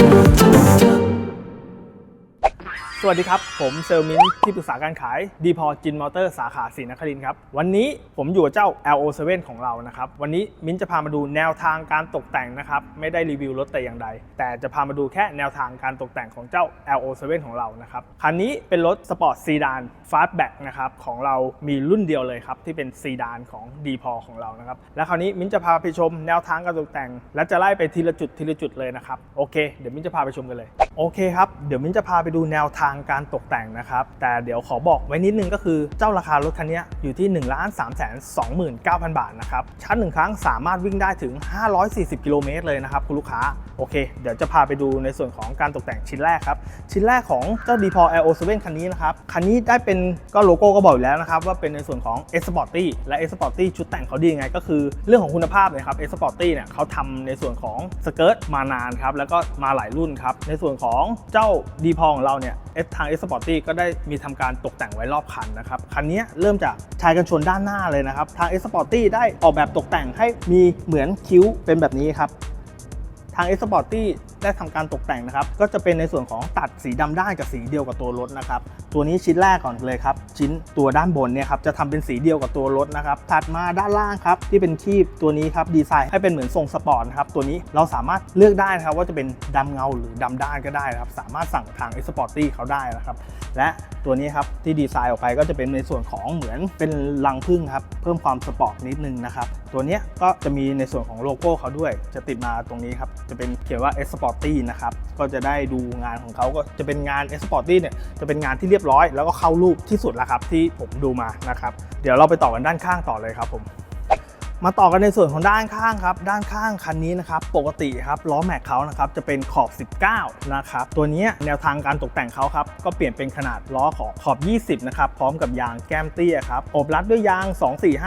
Thank you. สวัสดีครับ ผมเซลมินที่ปรึกษาการขายดีพอจินมอเตอร์สาขาศรีนครินครับ วันนี้ผมอยู่กับเจ้า LO7 ของเรานะครับ วันนี้มิ้นจะพามาดูแนวทางการตกแต่งนะครับ ไม่ได้รีวิวรถแต่อย่างใด แต่จะพามาดูแค่แนวทางการตกแต่งของเจ้า LO7 ของเรานะครับ คันนี้เป็นรถสปอร์ตซีดานฟาสแบ็กนะครับของเรามีรุ่นเดียวเลยครับที่เป็นซีดานของดีพอของเรานะครับและคราวนี้มิ้นจะพาไปชมแนวทางการตกแต่ง และจะไล่ไปทีละจุดทีละจุดเลยนะครับโอเคเดี๋ยวมิ้นจะพาไปชมกันเลยโอเคครับเดี๋ยวมิ้นจะพาไปดูแนวทางการตกแต่งนะครับ แต่เดี๋ยวขอบอกไว้นิดนึงก็คือเจ้าราคารถคันนี้อยู่ที่ 1 3 2 9 0 0 0 บาทนะครับชาร์จหนึ่งครั้งสามารถวิ่งได้ถึง 540 กิโลเมตรเลยนะครับคุณลูกค้า โอเค เดี๋ยวจะพาไปดูในส่วนของการตกแต่งชิ้นแรกครับ ชิ้นแรกของเจ้า d p o L07 คันนี้นะครับ คันนี้ได้เป็นก็โลโก้ก็บอกอยู่แล้วนะครับ ว่าเป็นในส่วนของ S Sporty และ S Sporty ชุดแต่งเขาดียังไง ก็คือเรื่องของคุณภาพนี่ยครับ S Sporty เนี่ยเขาทำในส่วนของสเกิร์ตมานานครับแล้วก็มาหลายรุ่นครับในส่วนของเจ้า d p o ของเราเนี่ย S ทาง S Sporty ก็ได้มีทำการตกแต่งไว้รอบคันนะครับ คันนี้เริ่มจากชายกันชนด้านหน้าเลยนะครับ ทาง S Sporty ได้ออกแบบตกแต่งให้มีเหมือนคิ้วเป็นแบบนี้ครับ ทาง S Sporty ได้ทำการตกแต่งนะครับ ก็จะเป็นในส่วนของตัดสีดำด้านกับสีเดียวกับตัวรถนะครับ ตัวนี้ชิ้นแรกก่อนเลยครับ ชิ้นตัวด้านบนเนี่ยครับจะทำเป็นสีเดียวกับตัวรถนะครับ ถัดมาด้านล่างครับที่เป็นคีบตัวนี้ครับดีไซน์ให้เป็นเหมือนทรงสปอร์ตครับ ตัวนี้เราสามารถเลือกได้นะครับว่าจะเป็นดำเงาหรือดำด้านก็ได้นะครับ สามารถสั่งทาง S Sporty เขาได้นะครับ และตัวนี้ครับที่ดีไซน์ออกไปก็จะเป็นในส่วนของเหมือนเป็นรังผึ้งครับ เพิ่มความสปอร์ตนิดนึงนะครับ ตัวนี้ก็จะมีในส่วนของโลโก้เขาด้วย จะติดมาตรงนี้ครับ จะเป็นเขียนว่าร์ตตี้นะครับก็จะได้ดูงานของเขาก็จะเป็นงานเอสปอร์ตี้เนี่ยจะเป็นงานที่เรียบร้อย แล้วก็เข้ารูปที่สุดแล้วครับที่ผมดูมานะครับเดี๋ยวเราไปต่อกันด้านข้างต่อเลยครับผม มาต่อกันในส่วนของด้านข้างครับ ด้านข้างคันนี้นะครับปกติครับล้อแม็กเขานะครับจะเป็นขอบ 19 นะครับ ตัวนี้แนวทางการตกแต่งเขาครับก็เปลี่ยนเป็นขนาดล้อของขอบ 20 นะครับพร้อมกับยางแก้มเตี้ยครับอบรัดด้วยยาง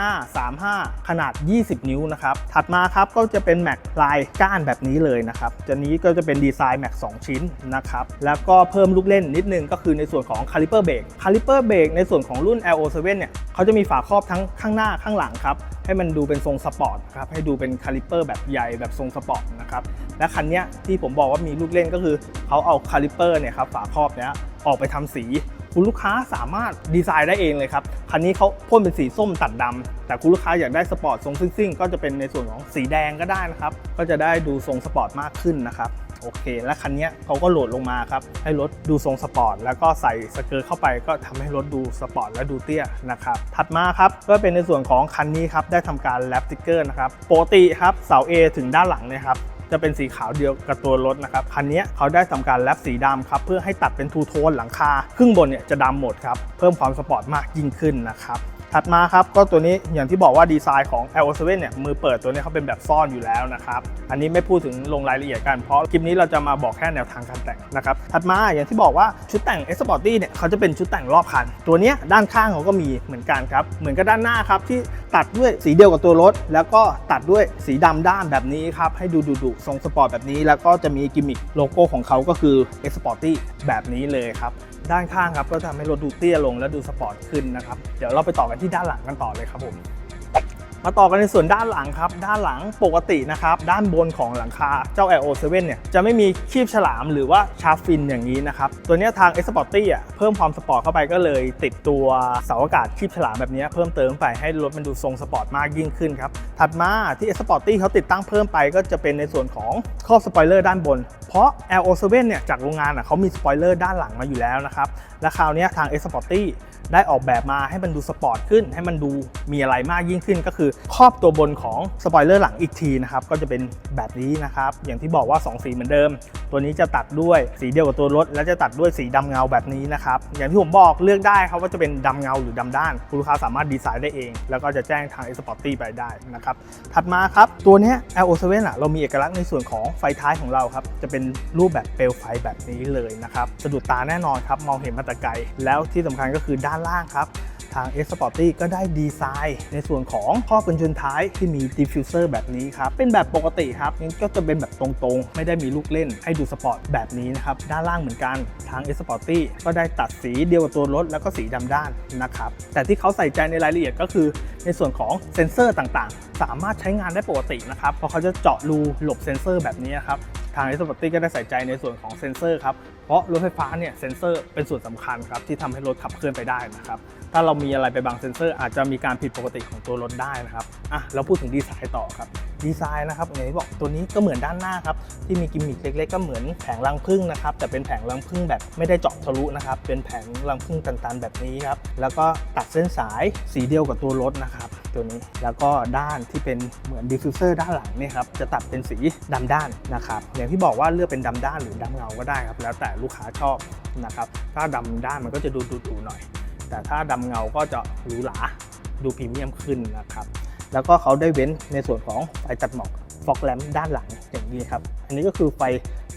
245 35 ขนาด 20 นิ้วนะครับถัดมาครับก็จะเป็นแม็กลายก้านแบบนี้เลยนะครับจะนี้ก็จะเป็นดีไซน์แม็ก2ชิ้นนะครับแล้วก็เพิ่มลูกเล่นนิดนึงก็คือในส่วนของคาลิเปอร์เบรกคาลิเปอร์เบรกในส่วนของรุ่น LO7 เนี่ยเขาจะมีฝาครอบทั้งข้างหน้าข้างหลังครับ ให้มันดูเป็นทรงสปอร์ตครับให้ดูเป็นคาลิเปอร์แบบใหญ่แบบทรงสปอร์ตนะครับและคันนี้ที่ผมบอกว่ามีลูกเล่นก็คือเขาเอาคาลิเปอร์เนี่ยครับฝาครอบเนี้ยออกไปทำสีคุณลูกค้าสามารถดีไซน์ได้เองเลยครับ คันนี้เขาพ่นเป็นสีส้มตัดดำแต่คุณลูกค้าอยากได้สปอร์ตทรงซิ่งๆ ก็จะเป็นในส่วนของสีแดงก็ได้นะครับ ก็จะได้ดูทรงสปอร์ตมากขึ้นนะครับ โอเค และคันนี้เขาก็โหลดลงมาครับ ให้รถดูทรงสปอร์ต แล้วก็ใส่สเกิร์ตเข้าไปก็ทำให้รถดูสปอร์ตและดูเตี้ยนะครับ ถัดมาครับ ก็เป็นในส่วนของคันนี้ครับ ได้ทำการแรปสติกเกอร์นะครับปกติครับเสา A ถึงด้านหลังเนี่ยครับจะเป็นสีขาวเดียวกับตัวรถนะครับ คันนี้เขาได้ทำการแรปสีดำครับ เพื่อให้ตัดเป็นทูโทนหลังคา ครึ่งบนเนี่ยจะดำหมดครับ เพิ่มความสปอร์ตมากยิ่งขึ้นนะครับ ถัดมาครับก็ตัวนี้อย่างที่บอกว่าดีไซน์ของ L7 เนี่ยมือเปิดตัวนี้เขาเป็นแบบซ่อนอยู่แล้วนะครับ อันนี้ไม่พูดถึงลงรายละเอียดกัน เพราะคลิปนี้เราจะมาบอกแค่แนวทางการแต่งนะครับ ถัดมาอย่างที่บอกว่าชุดแต่ง s p o r t y เนี่ยเขาจะเป็นชุดแต่งรอบคัน ตัวเนี้ยด้านข้างเขาก็มีเหมือนกันครับ เหมือนกับด้านหน้าครับที่ ตัดด้วยสีเดียวกับตัวรถ แล้วก็ตัดด้วยสีดำด้านแบบนี้ครับ ให้ดูดุดุๆทรงสปอร์ตแบบนี้ แล้วก็จะมีกิมมิคโลโก้ของเขาก็คือ S Sporty แบบนี้เลยครับ ด้านข้างครับก็ทำให้รถดูเตี้ยลงและดูสปอร์ตขึ้นนะครับ เดี๋ยวเราไปต่อกันที่ด้านหลังกันต่อเลยครับผม มาต่อกันในส่วนด้านหลังครับ ด้านหลังปกตินะครับ ด้านบนของหลังคาเจ้า L7 เนี่ยจะไม่มีคีบฉลามหรือว่าชาร์ฟฟินอย่างนี้นะครับ ตัวนี้ทาง S p o r t y อะเพิ่มความสปอร์ตเข้าไปก็เลยติดตัวเสาอากาศคีบฉลามแบบนี้เพิ่มเติมไปให้รถมันดูทรงสปอร์ตมากยิ่งขึ้นครับ ถัดมาที่ S p o r t y เขาติดตั้งเพิ่มไปก็จะเป็นในส่วนของครอบสปอยเลอร์ด้านบน เพราะ L7 เนี่ยจากโรงงานอะเขามีสปอยเลอร์ด้านหลังมาอยู่แล้วนะครับและคราวนี้ทาง Sporty ได้ออกแบบมาให้มันดูสปอร์ตขึ้น ให้มันดูมีอะไรมากยิ่งขึ้น ก็คือครอบตัวบนของสปอยเลอร์หลังอีกทีนะครับก็จะเป็นแบบนี้นะครับอย่างที่บอกว่า 2 สีเหมือนเดิม ตัวนี้จะตัดด้วยสีเดียวกับตัวรถ และจะตัดด้วยสีดำเงาแบบนี้นะครับอย่างที่ผมบอกเลือกได้ครับว่าจะเป็นดำเงาหรือดำด้านคุณลูกค้าสามารถดีไซน์ได้เอง แล้วก็จะแจ้งทาง s p o r t y ไปได้นะครับถัดมาครับตัวนี้ย L07 อะเรามีเอกลักษณ์ในส่วนของไฟท้ายของเราครับจะเป็นรูปแบบเปลวไฟแบบนี้เลยนะครับสะดุดตาแน่นอนครับมองเห็นมาแต่ไกลแล้วที่สำคัญก็คือด้านล่างครับ ทาง S Sporty ก็ได้ดีไซน์ ในส่วนของข้อกันชนท้ายที่มีดิฟฟิวเซอร์แบบนี้ครับ เป็นแบบปกติครับงั้นก็จะเป็นแบบตรงๆ ไม่ได้มีลูกเล่นให้ดูสปอร์ตแบบนี้นะครับ ด้านล่างเหมือนกันทาง S Sporty ก็ได้ตัดสีเดียวกับตัวรถแล้วก็สีดำด้านนะครับ แต่ที่เขาใส่ใจในรายละเอียดก็คือในส่วนของเซ็นเซอร์ต่างๆ สามารถใช้งานได้ปกตินะครับเพราะเขาจะเจาะรูหลบเซ็นเซอร์แบบนี้ครับ ทาง s p o r t y ก็ได้ใส่ใจในส่วนของเซ็นเซอร์ครับ เพราะรถไฟฟ้าเนี่ยเซ็นเซอร์เป็นส่วนสำคัญครับที่ทำให้รถขับเคลื่อนไปได้นะครับ ถ้าเรามีอะไรไปบังเซ็นเซอร์อาจจะมีการผิดปกติของตัวรถได้นะครับ อะเราพูดถึงดีไซน์ต่อครับ ดีไซน์นะครับอย่างที่บอกตัวนี้ก็เหมือนด้านหน้าครับที่มีกิมมิคเล็ก ๆ ก็เหมือนแผงรังผึ้งนะครับแต่เป็นแผงรังผึ้งแบบไม่ได้เจาะทะลุนะครับเป็นแผงรังผึ้งตันๆแบบนี้ครับแล้วก็ตัดเส้นสายสีเดียวกับตัวรถนะครับ ตัวนี้ แล้วก็ด้านที่เป็นเหมือนดิฟฟิวเซอร์ด้านหลังเนี่ยครับจะตัดเป็นสีดำด้านนะครับอย่างที่บอกว่าเลือกเป็นดำด้านหรือดำเงาก็ได้ครับแล้วแต่ลูกค้าชอบนะครับถ้าดำด้านมันก็จะดูดุๆหน่อย แต่ถ้าดำเงาก็จะหรูหราดูพรีเมียมขึ้นนะครับแล้วก็เขาได้เว้นในส่วนของไฟตัดหมอกฟอกแลมด้านหลังอย่างนี้ครับ อันนี้ก็คือไฟ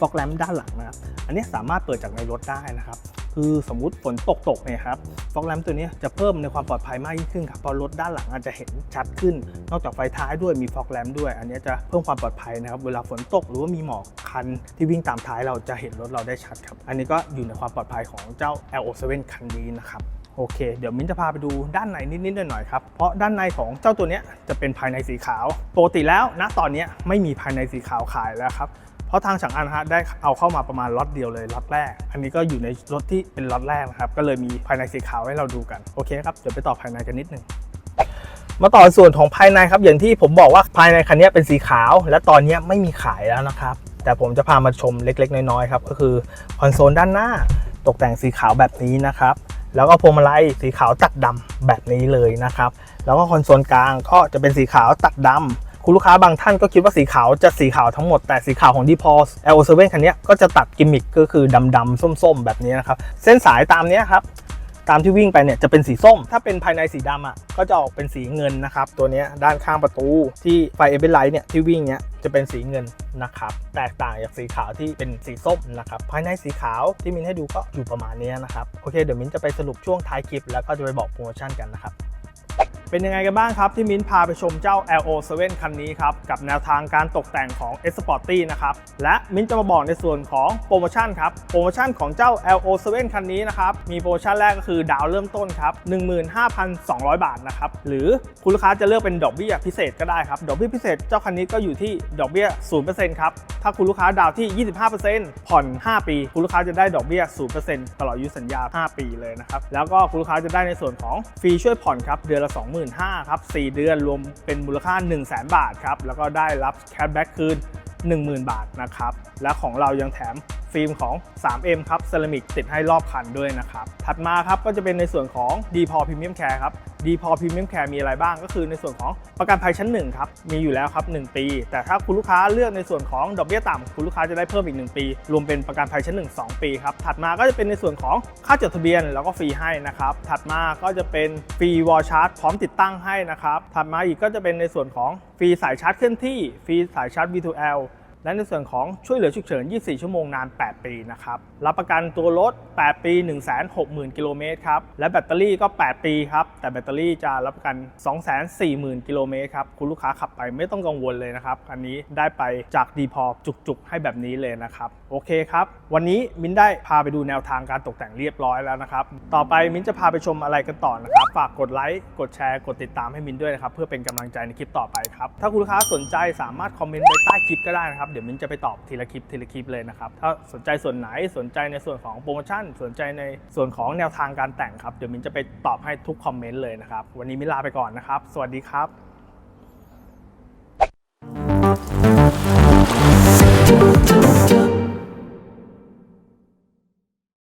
ฟอกแลมด้านหลังนะครับ อันนี้สามารถเปิดจากในรถได้นะครับ คือสมมติฝนตกตกเนี่ยครับฟอกแลมตัวนี้จะเพิ่มในความปลอดภัยมากยิ่งขึ้นครับเพราะรถด้านหลังอาจจะเห็นชัดขึ้น นอกจากไฟท้ายด้วยมีฟอกแลมด้วย อันนี้จะเพิ่มความปลอดภัยนะครับเวลาฝนตกหรือว่ามีหมอกคันที่วิ่งตามท้ายเราจะเห็นรถเราได้ชัดครับอันนี้ก็อยู่ในความปลอดภัยของเจ้า L07 คันนี้นะครับโอเค เดี๋ยวมิ้นจะพาไปดูด้านในนิดๆหน่อยๆครับ เพราะด้านในของเจ้าตัวนี้จะเป็นภายในสีขาว ปกติแล้วณตอนนี้ไม่มีภายในสีขาวขายแล้วครับ เพราะทางฉางอันฮะได้เอาเข้ามาประมาณล็อตเดียวเลยล็อตแรก อันนี้ก็อยู่ในรถที่เป็นล็อตแรกนะครับก็เลยมีภายในสีขาวให้เราดูกันโอเคครับเดี๋ยวไปต่อภายในกันนิดนึงมาต่อส่วนของภายในครับอย่างที่ผมบอกว่าภายในคันนี้เป็นสีขาว และตอนนี้ไม่มีขายแล้วนะครับ แต่ผมจะพามาชมเล็ก ๆ น้อยๆครับก็คือคอนโซลด้านหน้าตกแต่งสีขาวแบบนี้นะครับ แล้วก็พวงมาลัยสีขาวตัดดำแบบนี้เลยนะครับ แล้วก็คอนโซลกลางก็จะเป็นสีขาวตัดดำ คุณลูกค้าบางท่านก็คิดว่าสีขาวจะสีขาวทั้งหมดแต่สีขาวของ d p o s L7 คันนี้ก็จะตัดกิมมิคก็คือดำๆส้มๆ แบบนี้นะครับ เส้นสายตามนี้ครับตามที่วิ่งไปเนี่ยจะเป็นสีส้ม ถ้าเป็นภายในสีดำอะก็จะออกเป็นสีเงินนะครับ ตัวนี้ด้านข้างประตูที่ไฟเอเบนไลท์เนี่ยที่วิ่งเนี่ยจะเป็นสีเงินนะครับ แตกต่างจากสีขาวที่เป็นสีส้มนะครับ ภายในสีขาวที่มินให้ดูก็อยู่ประมาณนี้นะครับ โอเค เดี๋ยวมินจะไปสรุปช่วงท้ายคลิปแล้วก็จะไปบอกโปรโมชั่นกันนะครับ เป็นยังไงกันบ้างครับ ที่มิ้นพาไปชมเจ้า LO7 คันนี้ครับ กับแนวทางการตกแต่งของ S p o r t y นะครับ และมิ้นจะมาบอกในส่วนของโปรโมชั่นครับ โปรโมชั่นของเจ้า LO7 คันนี้นะครับ มีโปรโมชั่นแรกก็คือดาวเริ่มต้นครับ 15,200 บาทนะครับ หรือคุณลูกค้าจะเลือกเป็นดอกเบี้ยพิเศษก็ได้ครับ ดอกเบี้ยพิเศษเจ้าคันนี้ก็อยู่ที่ดอกเบี้ย 0%ครับ ถ้าคุณลูกค้าดาวที่ 25%ผ่อน 5 ปี คุณลูกค้าจะได้ดอกเบี้ย 0%ตลอดอายุสัญญา 5 ปีเลยนะครับ แล้วก็คุณลูกค้าจะได้ในส่วนของฟรีช่วยผ่อนครับเดือนละ25,000ครับ4เดือนรวมเป็นมูลค่า 100,000 บาทครับแล้วก็ได้รับแคชแบ็กคืน 10,000 บาทนะครับและของเรายังแถม ฟิล์มของ 3M ครับเซรามิกติดให้รอบคันด้วยนะครับ ถัดมาครับก็จะเป็นในส่วนของ d p o Premium Care ครับ d p o Premium Care มีอะไรบ้างก็คือในส่วนของประกันภัยชั้น1ครับมีอยู่แล้วครับ 1 ปี แต่ถ้าคุณลูกค้าเลือกในส่วนของดอกเบี้ยต่ำคุณลูกค้าจะได้เพิ่มอีก 1 ปี รวมเป็นประกันภัยชั้น 1 2 ปีครับถัดมาก็จะเป็นในส่วนของค่าจดทะเบียนแล้วก็ฟรีให้นะครับถัดมาก็จะเป็นฟรีวอลชาร์จพร้อมติดตั้งให้นะครับถัดมาอีกก็จะเป็นในส่วนของฟรีสายชาร์จเคลื่อนที่ฟรีสายชาร์จ V2L และในส่วนของช่วยเหลือฉุกเฉิน 24 ชั่วโมงนาน 8 ปีนะครับ รับประกันตัวรถ 8 ปี 160,000 กิโลเมตรครับ และแบตเตอรี่ก็ 8 ปีครับ แต่แบตเตอรี่จะรับประกัน 240,000 กิโลเมตรครับ คุณลูกค้าขับไปไม่ต้องกังวลเลยนะครับ อันนี้ได้ไปจากดีพอจุกๆ ให้แบบนี้เลยนะครับ โอเคครับ วันนี้มินได้พาไปดูแนวทางการตกแต่งเรียบร้อยแล้วนะครับ ต่อไปมินจะพาไปชมอะไรกันต่อนะครับ ฝากกดไลค์ กดแชร์ กดติดตามให้มินด้วยนะครับ เพื่อเป็นกำลังใจในคลิปต่อไปครับ ถ้าคุณลูกค้าสนใจสามารถคอมเมนต์ไว้ใต้คลิปก็ได้นะครับดี๋ยวมินจะไปตอบทีละคลิปทีละคลิปเลยนะครับ ถ้าสนใจส่วนไหนสนใจในส่วนของโปรโมชั่น สนใจในส่วนของแนวทางการแต่งครับ เดี๋ยวมินจะไปตอบให้ทุกคอมเมนต์เลยนะครับ วันนี้มินลาไปก่อนนะครับ สวัสดีครับ